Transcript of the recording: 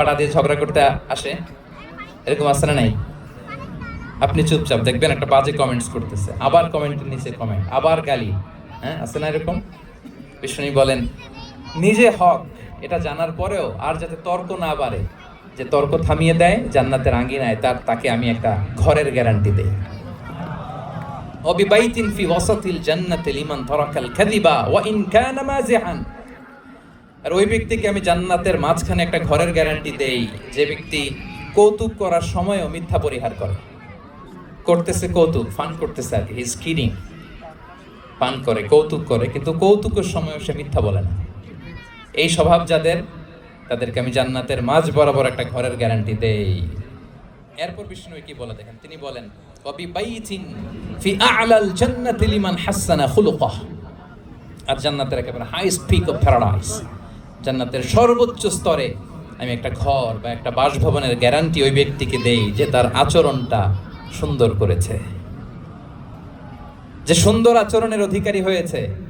পাড়া দিয়ে ঝগড়া করতে আসে, এরকম আসে না নাই? আপনি চুপচাপ দেখবেন একটা বাজে কমেন্টস করতেছে, আবার কমেন্টের নিচে কমেন্ট আবার গালি হ্যাঁ আছে না এরকম? বিষ্ণু বলেন, নিজে হক, এটা জানার পরেও আর যাতে তর্ক না বাড়ে, যে তর্ক থামিয়ে দেয়, জান্নাতের আঙ্গিনায় তার, তাকে আমি একটা ঘরের গ্যারান্টি দেই। অবিবাইতিন ফি ওয়াসাতিল জান্নাতি লিমান তারাকাল কাযিবা ওয়া ইন কানা মাজিহান আর ওই ব্যক্তিকে আমি জান্নাতের মাঝখানে একটা ঘরের গ্যারান্টি দেই, যে ব্যক্তি কৌতুক করার সময়ও মিথ্যা পরিহার করে। করতেছে কৌতুক ফান করতেছে আর কি কিডিং পান করে, কৌতুক করে, কিন্তু কৌতুকের সময়ও সে মিথ্যা বলে না। এই স্বভাব যাদের, তাদেরকে আমি জান্নাতের মাঝ বরাবর একটা ঘরের গ্যারান্টি দেই। এরপর বিষ্ণু কি বলে দেখেন? তিনি বলেন কবি বাইতিন ফি আ'লাল জান্নাতি লিমান হাসানা খুলুকাহ। আর জান্নাতের একেবারে হাইস্ট পিক অফ প্যারাডাইস জান্নাতের সর্বোচ্চ স্তরে আমি একটা ঘর বা একটা বাসভবনের গ্যারান্টি ওই ব্যক্তিকে দেই যে তার আচরণটা সুন্দর করেছে। যে সুন্দর আচরণের অধিকারী হয়েছে।